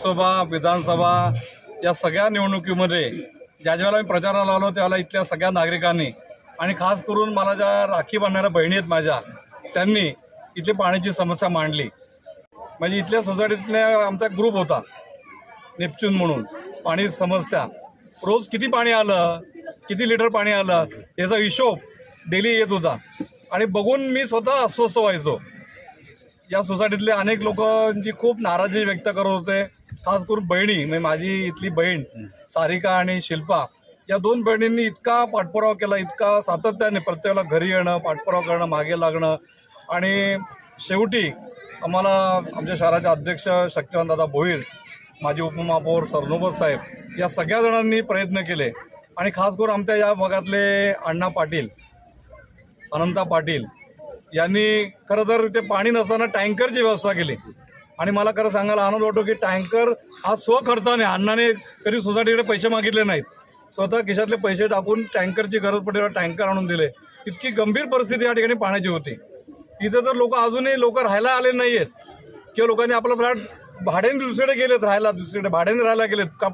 लोकसभा विधानसभा या सगळ्या निवडणुकीमध्ये ज्या ज्यावेळेला मी प्रचाराला आलो त्यावेळेला इथल्या सगळ्या नागरिकांनी आणि खास करून मला ज्या राखी बांधणाऱ्या बहिणी आहेत माझ्या त्यांनी इथली पाण्याची समस्या मांडली. म्हणजे इथल्या सोसायटीतल्या आमचा ग्रुप होता नेपच्यून म्हणून पाणी समस्या. रोज किती पाणी आलं किती लिटर पाणी आलं याचा हिशोब डेली येत होता. आणि बघून मी स्वतः अस्वस्थ व्हायचो. या सोसायटीतले अनेक लोकांची खूप नाराजी व्यक्त करत होते. खास करून बहिणी म्हणजे माझी इथली बहीण सारिका आणि शिल्पा या दोन बहिणींनी इतका पाठपुरावा केला इतका सातत्याने प्रत्येकाला घरी येणं पाठपुरावा करणं मागे लागणं. आणि शेवटी आम्हाला आमच्या शहराचे अध्यक्ष शक्तिवंतदादा भोईर माजी उपमहापौर सरनोबत साहेब या सगळ्या जणांनी प्रयत्न केले. आणि खास करून आमच्या या भागातले अण्णा पाटील अनंता पाटील यांनी खरं तर ते पाणी नसताना टँकरची व्यवस्था केली. आणि मला खरं सांगायला आनंद वाटतो की टँकर हा स्वखर्चाने अण्णाने कधी सोसायटीकडे पैसे मागितले नाहीत. स्वतः खिशातले पैसे टाकून टँकरची गरज पडली टँकर आणून दिले. इतकी गंभीर परिस्थिती या ठिकाणी पाण्याची होती. इथं तर लोक अजूनही लोक राहायला आले नाही आहेत किंवा लोकांनी आपला फ्लॅट भाड्याने दुसरीकडे गेलेत राहायला दुसरीकडे भाड्याने राहायला गेलेत. का